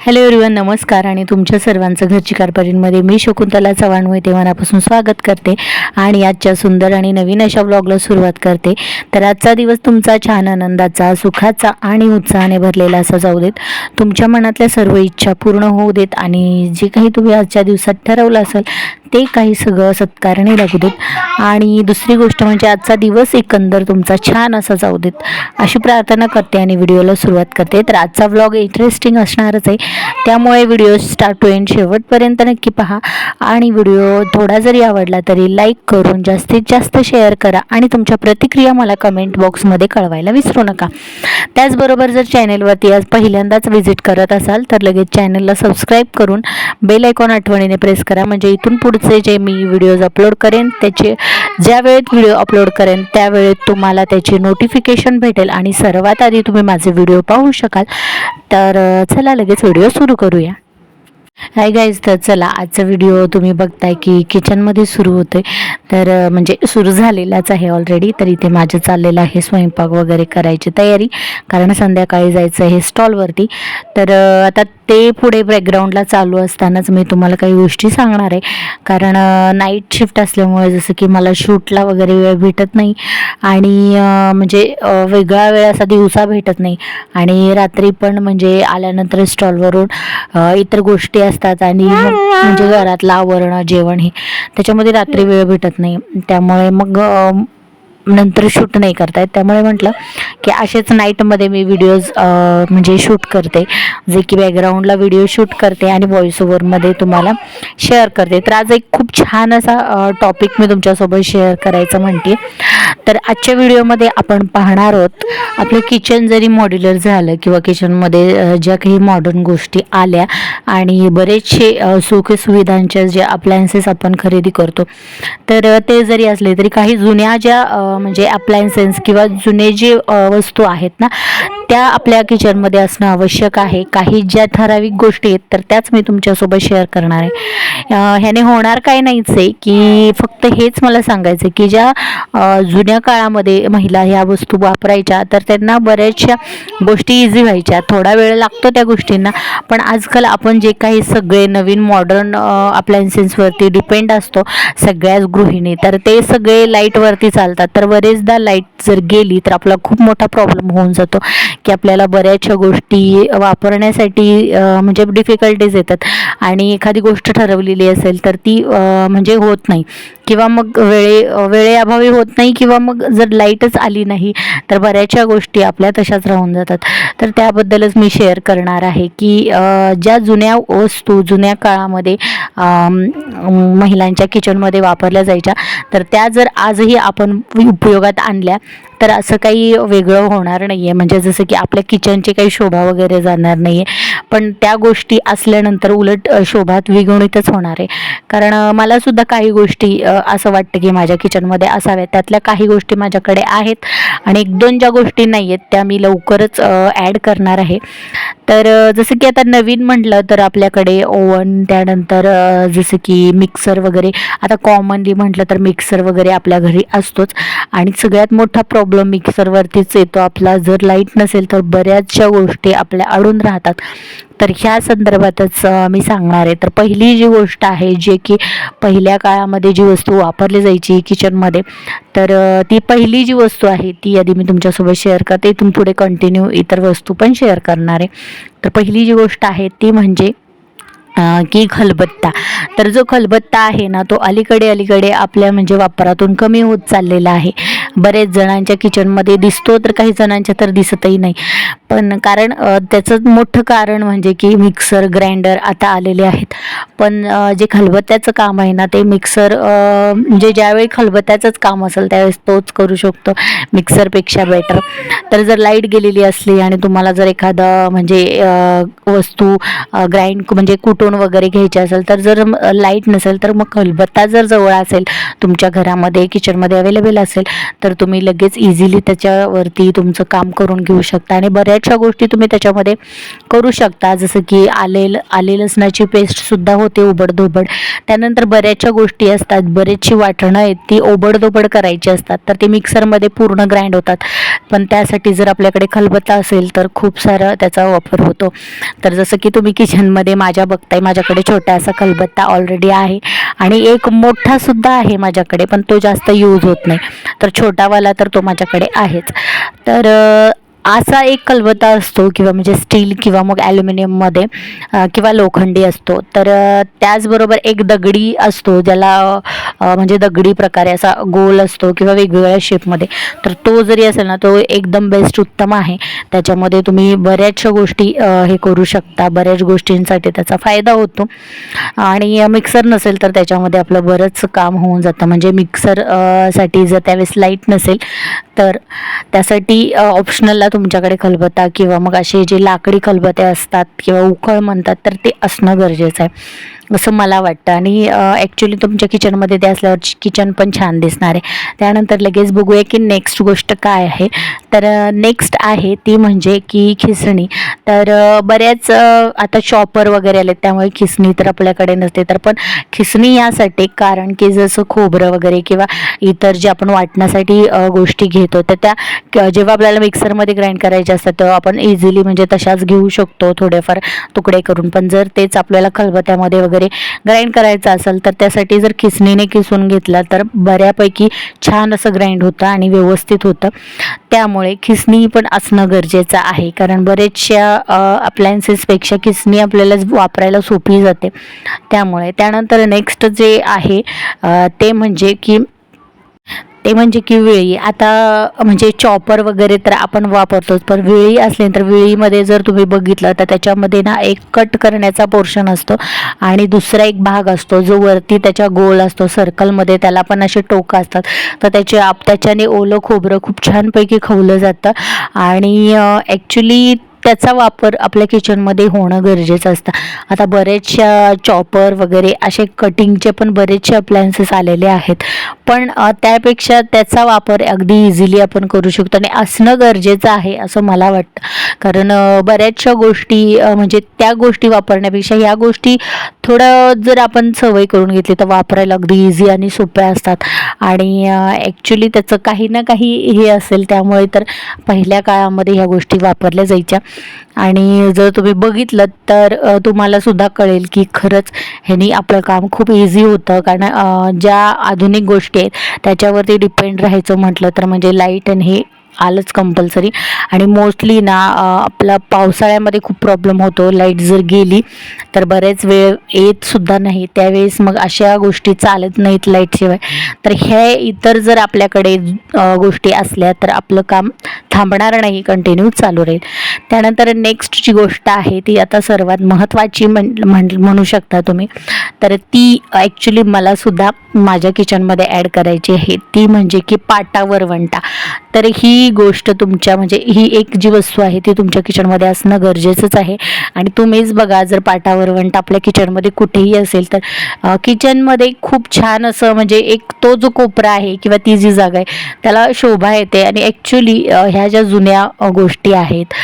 Hello everyone नमस्कार आणि तुमच्या सर्वांचं घरची कारभारींमध्ये मी शकुंतला चव्हाण मोहिते मनापासून स्वागत करते आणि आजच्या सुंदर आणि नवीन अशा ब्लॉगला सुरुवात करते. तर आजचा दिवस तुमचा छान आनंदाचा सुखाचा आणि उत्साहाने भरलेला असा जाऊ देत. तुमच्या मनातल्या सर्व इच्छा पूर्ण होऊ देत आणि जे काही तुम्ही आजच्या दिवसात ठरवलं असेल ते काही सगळं सत्कारणी लागू देत. आणि दुसरी गोष्ट म्हणजे आजचा दिवस एकंदर तुमचा छान असा जाऊ देत. अशी प्रार्थना करते आणि व्हिडिओला सुरुवात करते. तर आजचा व्लॉग इंटरेस्टिंग असणारच आहे. त्यामुळे व्हिडिओ स्टार्ट टू एंड शेवटपर्यंत. नक्की पहा. आणि व्हिडिओ थोडा जरी आवडला तरी लाईक करून जास्तीत जास्त शेअर करा आणि तुमच्या प्रतिक्रिया मला कमेंट बॉक्समध्ये कळवायला विसरू नका. त्याचबरोबर जर चॅनेलवरती आज पहिल्यांदाच व्हिजिट करत असाल तर लगेच चॅनलला सबस्क्राईब करून बेल आयकॉन आठवणीने प्रेस करा. म्हणजे इथून पुढचे जे मी व्हिडिओज अपलोड करेन त्याचे ज्या वेळेत व्हिडिओ अपलोड करेन त्यावेळेत तुम्हाला त्याची नोटिफिकेशन भेटेल. आणि सर्वात आधी तुम्ही माझे व्हिडिओ पाहू शकाल. तर चला लगेच व्हिडिओ सुरू करूया. हाय गाईज तर चला आजचा व्हिडिओ तुम्ही बघताय की किचनमध्ये सुरू होते तर म्हणजे सुरू झालेलाच आहे ऑलरेडी तर इथे माझं चाललेलं आहे स्वयंपाक वगैरे करायची तयारी. कारण संध्याकाळी जायचं आहे स्टॉलवरती तर आता ते पुढे बॅकग्राऊंडला चालू असतानाच मी तुम्हाला काही गोष्टी सांगणार आहे. कारण नाईट शिफ्ट असल्यामुळे जसं की मला शूटला वगैरे वेळ भेटत नाही. आणि म्हणजे वेगळा वेळ असा दिवसा भेटत नाही. आणि रात्री पण म्हणजे आल्यानंतर स्टॉलवरून इतर गोष्टी असतात आणि म्हणजे घरातलं आवरणं जेवण हे. त्याच्यामध्ये रात्री वेळ भेटत नाही. त्यामुळे मग नंतर शूट नाही करता येत. त्यामुळे म्हटलं की असेच नाईटमध्ये मी व्हिडिओज म्हणजे शूट करते. जे की बॅकग्राऊंडला व्हिडिओ शूट करते आणि व्हॉइस ओव्हरमध्ये तुम्हाला शेअर करते. तर आज एक खूप छान असा टॉपिक मी तुमच्यासोबत शेअर करायचं म्हणते. तर आजच्या व्हिडिओमध्ये आपण पाहणार आहोत आपलं किचन जरी मॉड्युलर झालं किंवा किचनमध्ये ज्या काही मॉडर्न गोष्टी आल्या आणि बरेचसे सुखसुविधांच्या ज्या अप्लायन्सेस आपण खरेदी करतो तर ते जरी असले तरी काही जुन्या ज्या म्हणजे अप्लायन्सेस किंवा जुने जे वस्तू आहेत ना? त्या आपल्या किचनमध्ये असणं आवश्यक आहे. काही ज्या ठराविक गोष्टी आहेत तर त्याच मी तुमच्यासोबत शेअर करणार आहे. ह्याने होणार काय नाहीच आहे की फक्त हेच मला सांगायचं आहे की ज्या जुन्या काळामध्ये महिला ह्या वस्तू वापरायच्या तर त्यांना बऱ्याचशा गोष्टी इझी व्हायच्या. थोडा वेळ लागतो त्या गोष्टींना पण आजकाल आपण जे काही सगळे नवीन मॉडर्न अप्लायन्सेसवरती डिपेंड असतो सगळ्याच गृहिणी तर ते सगळे लाईटवरती चालतात. तर बरेचदा लाइट जर गेली तर आपला खूप मोठा प्रॉब्लेम होऊन जातो. की आपल्याला बऱ्याचशा गोष्टी वापरण्यासाठी म्हणजे डिफिकल्टीज येतात. आणि एखादी गोष्ट ठरवलेली असेल तर ती म्हणजे होत नाही. किंवा मग वेळे वेळेअभावी होत नाही किंवा मग जर लाईटच आली नाही तर बऱ्याचशा गोष्टी आपल्या तशाच राहून जातात. तर त्याबद्दलच मी शेअर करणार आहे की ज्या जुन्या वस्तू जुन्या काळामध्ये महिलांच्या किचनमध्ये वापरल्या जायच्या तर त्या जर आजही आपण उपयोगात आणल्या तर असं काही वेगळं होणार नाही आहे म्हणजे जसं की आपल्या किचनची काही शोभा वगैरे जाणार नाही आहे पण त्या गोष्टी असल्यानंतर उलट शोभात शोभा द्विगुणितच होणार आहे. कारण मला सुद्धा काही गोष्टी असं वाटतं की माझ्या किचनमध्ये असाव्यात. त्यातल्या काही गोष्टी माझ्याकडे आहेत आणि एक दोन ज्या गोष्टी नाही आहेत त्या मी लवकरच ॲड करणार आहे. तर जसं की आता नवीन म्हटलं तर आपल्याकडे ओव्हन त्यानंतर जसं की मिक्सर वगैरे. आता कॉमनली म्हटलं तर मिक्सर वगैरे आपल्या घरी असतोच. आणि सगळ्यात मोठा प्रॉब्लेम मिक्सरवरतीच येतो आपला. जर लाइट नसेल तर बऱ्याचशा गोष्टी आपल्या अडून राहतात. तर ह्या संदर्भातच मी सांगणार आहे. तर पहिली जी गोष्ट आहे जे की पहिल्या काळामध्ये जी वस्तू वापरली जायची किचनमध्ये तर ती पहिली जी वस्तू आहे ती आधी मी तुमच्यासोबत शेअर करते. इथून पुढे कंटिन्यू इतर वस्तू पण शेअर करणार आहे. तर पहिली जी गोष्ट आहे ती म्हणजे की खलबत्ता. तर जो खलबत्ता आहे ना तो अलीकडे अलीकडे आपल्या म्हणजे वापरातून कमी होत चाललेला आहे. बरेच जणांच्या किचनमध्ये दिसतो तर काही जणांच्या तर दिसतही नाही. पण कारण त्याचं मोठं कारण म्हणजे की मिक्सर ग्राइंडर आता आलेले आहेत. पण जे खलबत्त्याचं काम आहे ना ते मिक्सर म्हणजे ज्यावेळी खलबत्त्याचंच काम असेल त्यावेळेस तोच करू शकतो. मिक्सरपेक्षा बेटर तर जर लाइट गेलेली असली आणि तुम्हाला जर एखादं म्हणजे वस्तू ग्राइंड म्हणजे कुटून करून वगैरे घ्यायचे असेल तर जर लाइट नसेल तर मग खलबत्ता जर जवळ असेल तुमच्या घरामध्ये किचनमध्ये अवेलेबल असेल तर तुम्ही लगेच इझिली त्याच्यावरती तुमचं काम करून घेऊ शकता. आणि बऱ्याचशा गोष्टी तुम्ही त्याच्यामध्ये करू शकता. जसं की आले आले लसणाची पेस्टसुद्धा होते उबडधोबड. त्यानंतर बऱ्याचशा गोष्टी असतात. बरेचशी वाटणं आहेत ती ओबडधोबड करायची असतात. तर ते मिक्सरमध्ये पूर्ण ग्राइंड होतात. पण त्यासाठी जर आपल्याकडे खलबत्ता असेल तर खूप सारा त्याचा वापर होतो. तर जसं की तुम्ही किचनमध्ये माझ्या बघताय माझ्याकडे छोटा असा खलबत्ता ऑलरेडी आहे. आणि एक मोठा सुद्धा आहे माझ्याकडे पण तो जास्त यूज होत नाही. तर छोटावाला तर तो माझ्याकडे आहेच. तर असा एक खलबत्ता असतो किंवा म्हणजे स्टील किंवा मग ॲल्युमिनियममध्ये किंवा लोखंडी असतो. तर त्याचबरोबर एक दगडी असतो ज्याला म्हणजे दगडी प्रकारे असा गोल असतो किंवा वेगवेगळ्या शेपमध्ये तर तो जरी असेल ना तो एकदम बेस्ट उत्तम आहे. त्याच्यामध्ये तुम्ही बऱ्याचशा गोष्टी हे करू शकता. बऱ्याच गोष्टींसाठी त्याचा फायदा होतो. आणि मिक्सर नसेल तर त्याच्यामध्ये आपलं बरंच काम होऊन जातं. म्हणजे मिक्सरसाठी जर त्यावेळेस लाइट नसेल तर त्यासाठी ऑप्शनलला तुमच्याकडे खलबत्ता किंवा मग असे जे लाकडी खलबते असतात किंवा उखळ म्हणतात तर ते असणं गरजेचं आहे. असं मला वाटतं. आणि ॲक्च्युली तुमच्या किचनमध्ये ते असल्यावर किचन पण छान दिसणार आहे. त्यानंतर लगेच बघूया की नेक्स्ट गोष्ट काय आहे. तर नेक्स्ट आहे ती म्हणजे की खिसणी. तर बऱ्याच आता शॉपर वगैरे आले त्यामुळे खिसणी तर आपल्याकडे नसते. तर पण खिसणी यासाठी कारण की जसं खोबरं वगैरे किंवा इतर जे आपण वाटण्यासाठी गोष्टी घेतो तर त्या जेव्हा आपल्याला मिक्सरमध्ये ग्राइंड करायचे असतात तेव्हा आपण इझिली म्हणजे तशाच घेऊ शकतो थोडेफार तुकडे करून. पण जर तेच आपल्याला खलबत्यामध्ये वगैरे ग्राइंड करायचं असेल तर त्यासाठी जर खिसणीने किसून घेतला तर बऱ्यापैकी छान असं ग्राइंड होतं आणि व्यवस्थित होतं. त्यामुळे खिसणी पण असणं गरजेचं आहे. कारण बरेचशा अप्लायन्सेसपेक्षा खिसणी आपल्याला वापरायला सोपी जाते. त्यामुळे त्यानंतर नेक्स्ट जे आहे ते म्हणजे की ते म्हणजे की वेळी. आता म्हणजे चॉपर वगैरे तर आपण वापरतोच पण वेळी असले तर वेळीमध्ये जर तुम्ही बघितलं तर त्याच्यामध्ये ना एक कट करण्याचा पोर्शन असतो आणि दुसरा एक भाग असतो जो वरती त्याच्या गोल असतो सर्कलमध्ये त्याला पण असे टोकं असतात. तर त्याचे आप त्याच्याने ओलं खोबरं खूप छानपैकी खवलं जातं. आणि ॲक्च्युली त्याचा वापर आपल्या किचनमध्ये होणं गरजेचं असतं. आता बरेचशा चॉपर वगैरे असे कटिंगचे पण बरेचसे अप्लायन्सेस आलेले आहेत. पण त्यापेक्षा त्याचा वापर अगदी इझिली आपण करू शकतो आणि असणं गरजेचं आहे असं मला वाटतं. कारण बऱ्याचशा गोष्टी म्हणजे त्या गोष्टी वापरण्यापेक्षा ह्या गोष्टी थोडं जर आपण सवय करून घेतली तर वापरायला अगदी इझी आणि सोप्या असतात. आणि ॲक्च्युली त्याचं काही ना काही हे असेल त्यामुळे तर पहिल्या काळामध्ये ह्या गोष्टी वापरल्या जायच्या. आणि जर तुम्ही बघितलं तर तुम्हालासुद्धा तुम्हाला सुद्धा कळेल की खरंच ह्यानी आपलं काम खूप इझी होतं. कारण ज्या आधुनिक गोष्टी आहेत त्याच्यावरती डिपेंड राहायचं म्हटलं तर म्हणजे लाइट आणि हे आलंच कंपल्सरी आणि मोस्टली ना आपला पावसाळ्यामध्ये खूप प्रॉब्लेम होतो. लाइट जर गेली तर बरेच वेळ येतसुद्धा नाही. त्यावेळेस मग अशा गोष्टी चालत नाहीत लाईटशिवाय तर हे इतर जर आपल्याकडे गोष्टी असल्या तर आपलं काम थांबणार नाही. कंटिन्यू चालू राहील. त्यानंतर नेक्स्ट जी गोष्ट आहे ती आता सर्वात महत्त्वाची म्हण म्हण- म्हणू शकता तुम्ही. तर ती ॲक्च्युली मलासुद्धा माझ्या किचनमध्ये ॲड करायची आहे. ती म्हणजे की पाटा वरवंटा तर ही गोष्ट तुमच्या म्हणजे ही एक जी वस्तू आहे ती तुमच्या किचनमध्ये असणं गरजेचंच आहे. आणि तुम्हीच बघा जर पाटावरवंट आपल्या किचनमध्ये कुठेही असेल तर किचनमध्ये खूप छान असं म्हणजे एक तो जो कोपरा आहे किंवा ती जी जागा आहे त्याला शोभा येते. आणि ॲक्च्युली ह्या ज्या जुन्या गोष्टी आहेत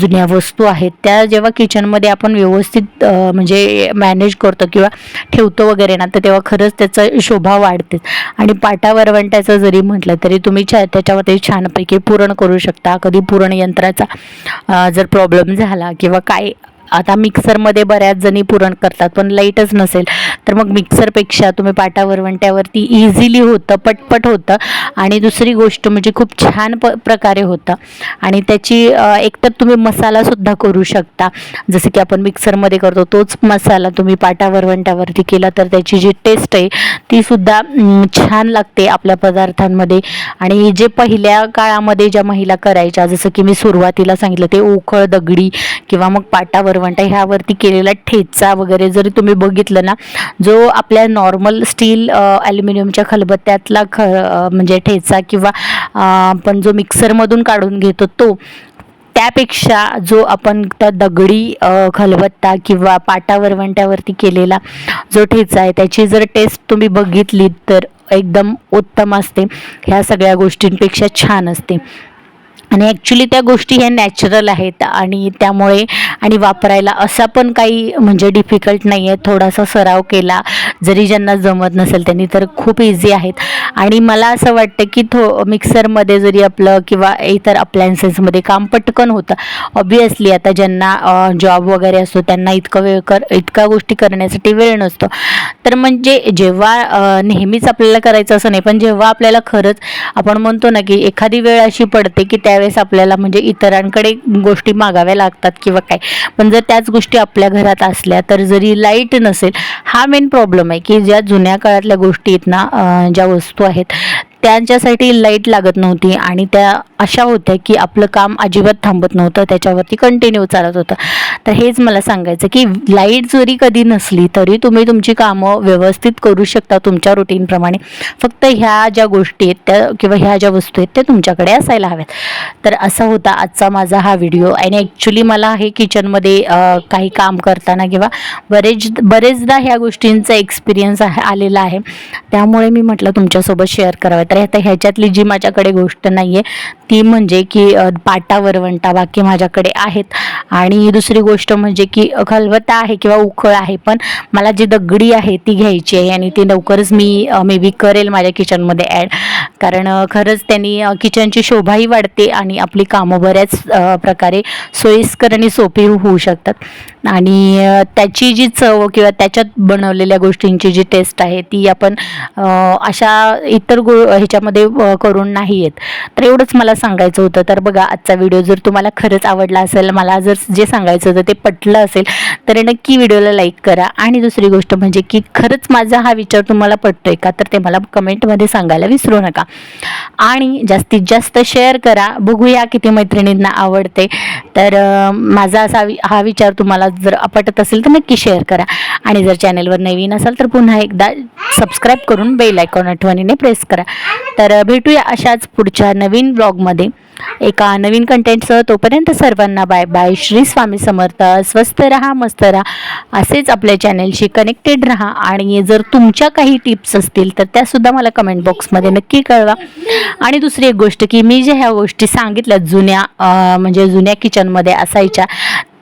जुन्या वस्तू आहेत त्या जेव्हा किचनमध्ये आपण व्यवस्थित म्हणजे मॅनेज करतो किंवा ठेवतो वगैरे ना तर तेव्हा खरंच त्याचं शोभा वाढते. आणि पाटावरवंट्याचं जरी म्हटलं तरी तुम्ही छा त्याच्यावरती छानपैकी पुरण करू शकता. कधी पुरण यंत्राचा जर प्रॉब्लेम झाला किंवा काय आता मिक्सरमध्ये बऱ्याच जणी पुरण करतात पण लाईटच नसेल. तर मग मिक्सरपेक्षा तुम्ही पाटा वरवंट्यावरती इझिली होतं पटपट होतं. आणि दुसरी गोष्ट म्हणजे खूप छान प प्रकारे होतं. आणि त्याची एकतर तुम्ही मसालासुद्धा करू शकता. जसं की आपण मिक्सरमध्ये करतो तोच मसाला तुम्ही पाटा वरवंट्यावरती केला तर त्याची जी टेस्ट आहे ती सुद्धा छान लागते आपल्या पदार्थांमध्ये. आणि जे पहिल्या काळामध्ये ज्या महिला करायच्या जसं की मी सुरुवातीला सांगितलं ते उखळ दगडी किंवा मग पाटावर वरवंटा ह्यावरती केलेला ठेचा वगैरे जरी तुम्ही बघितलं ना जो आपल्या नॉर्मल स्टील ॲल्युमिनियमच्या खलबत्त्यातला ख म्हणजे ठेचा किंवा आपण जो मिक्सरमधून काढून घेतो तो त्यापेक्षा जो आपण त्या दगडी खलबत्ता किंवा पाटावरवंट्यावरती केलेला जो ठेचा आहे त्याची जर टेस्ट तुम्ही बघितली तर एकदम उत्तम असते. ह्या सगळ्या गोष्टींपेक्षा छान असते. आणि ॲक्च्युली त्या गोष्टी ह्या नॅचरल आहेत आणि त्यामुळे आणि वापरायला असा पण काही म्हणजे डिफिकल्ट नाही आहे थोडासा सराव केला. जरी ज्यांना जमत नसेल त्यांनी तर खूप इझी आहेत. आणि मला असं वाटतं की थो मिक्सरमध्ये जरी आपलं किंवा इतर अप्लायन्सेसमध्ये काम पटकन होतं. ऑब्वियसली आता ज्यांना जॉब वगैरे असतो त्यांना इतकं वेळ कर इतका गोष्टी करण्यासाठी वेळ नसतो. तर म्हणजे जेव्हा नेहमीच आपल्याला करायचं असं नाही पण जेव्हा आपल्याला खरंच आपण म्हणतो ना की एखादी वेळ अशी पडते की त्यावेळेस आपल्याला म्हणजे इतरांकडे गोष्टी मागाव्या लागतात किंवा काय. पण जर त्याच गोष्टी आपल्या घरात असल्या तर जरी लाइट नसेल हा मेन प्रॉब्लेम आहे की ज्या जुन्या काळातल्या गोष्टी आहेत ना ज्या वस्तू आहेत त्यांच्यासाठी लाइट लागत नव्हती आणि त्या अशा होत्या की आपलं काम अजिबात थांबत नव्हतं त्याच्यावरती कंटिन्यू चालत होतं. तर हेच मला सांगायचं की लाइट जरी कधी नसली तरी तुम्ही तुमची कामं व्यवस्थित करू शकता तुमच्या रुटीनप्रमाणे फक्त ह्या ज्या गोष्टी आहेत त्या किंवा ह्या ज्या वस्तू आहेत त्या तुमच्याकडे असायला हव्यात. तर असा होता आजचा माझा हा व्हिडिओ आणि ॲक्च्युली मला हे किचनमध्ये काही काम करताना किंवा बरेच बरेचदा ह्या गोष्टींचा एक्सपिरियन्स आहे आलेला आहे. त्यामुळे मी म्हटलं तुमच्यासोबत शेअर करावं. तर आता ह्याच्यातली जी माझ्याकडे गोष्ट नाही आहे ती म्हणजे की पाटा वरवंटा बाकी माझ्याकडे आहेत. आणि दुसरी गोष्ट म्हणजे की खलबत्ता आहे किंवा उखळ आहे पण मला जी दगडी आहे ती घ्यायची आहे आणि ती लवकरच मी मे बी करेल माझ्या किचनमध्ये ॲड. कारण खरंच त्यांनी किचनची शोभाही वाढते आणि आपली कामं बऱ्याच प्रकारे सोयीस्कर आणि सोपी होऊ शकतात. आणि त्याची जी चव किंवा त्याच्यात बनवलेल्या गोष्टींची जी टेस्ट आहे ती आपण अशा इतर गो ह्याच्यामध्ये करून नाही आहेत तर एवढंच मला सांगायचं होतं. तर बघा आजचा व्हिडिओ जर तुम्हाला खरंच आवडला असेल मला जर जे सांगायचं होतं ते पटलं असेल तर नक्की व्हिडिओला लाईक करा. आणि दुसरी गोष्ट म्हणजे की खरंच माझा हा विचार तुम्हाला पटतो आहे का? तर ते मला कमेंटमध्ये सांगायला विसरू नका. आणि जास्तीत जास्त शेअर करा. बघूया किती मैत्रिणींना आवडते. तर माझा असा वि- हा विचार तुम्हाला जर पटत असेल तर नक्की शेअर करा. आणि जर चॅनलवर नवीन असाल तर पुन्हा एकदा सबस्क्राईब करून बेल आयकॉन आठवणीने प्रेस करा. तर भेटूया अशाच पुढच्या नवीन ब्लॉगमध्ये. एका नवीन कंटेंटसह तोपर्यंत सर्वांना बाय बाय. श्री स्वामी समर्थ. स्वस्त रहा मस्त राहा. असेच आपल्या चॅनलशी कनेक्टेड राहा. आणि जर तुमच्या काही टिप्स असतील तर त्यासुद्धा मला कमेंट बॉक्समध्ये नक्की कळवा. आणि दुसरी एक गोष्ट की मी ज्या ह्या गोष्टी सांगितल्या जुन्या म्हणजे जुन्या किचनमध्ये असायच्या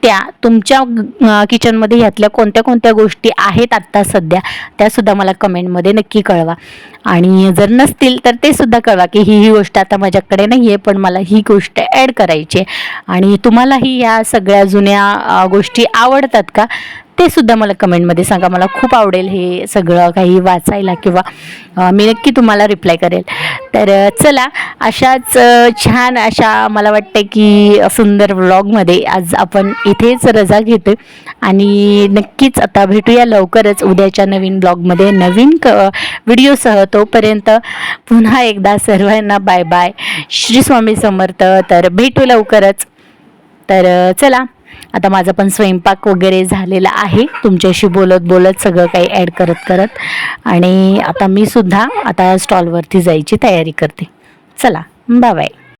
त्या तुमच्या किचनमध्ये ह्यातल्या कोणत्या कोणत्या गोष्टी आहेत आत्ता सध्या त्यासुद्धा मला कमेंटमध्ये नक्की कळवा. आणि जर नसतील तर ते सुद्धा कळवा की ही ही गोष्ट आता माझ्याकडे नाही आहे पण मला ही गोष्ट ॲड करायची आहे. आणि तुम्हालाही ह्या सगळ्या जुन्या गोष्टी आवडतात का? ते सुद्धा मला कमेंटमध्ये सांगा. मला खूप आवडेल हे सगळं काही वाचायला किंवा मी नक्की तुम्हाला रिप्लाय करेल. तर चला अशाच छान अशा मला वाटतं की सुंदर व्लॉगमध्ये आज आपण इथेच रजा घेतो आणि नक्कीच आता भेटूया लवकरच उद्याच्या नवीन ब्लॉगमध्ये नवीन क व्हिडिओसह तोपर्यंत पुन्हा एकदा सर्वांना बाय बाय श्री स्वामी समर्थ. तर भेटू लवकरच. तर चला. आता माझा पण स्वयंपाक वगैरे झालेला आहे. तुमच्याशी बोलत बोलत सगळं काही ॲड करत करत. आणि आता मी सुद्धा आता स्टॉलवरती जायची तयारी करते. चला बाय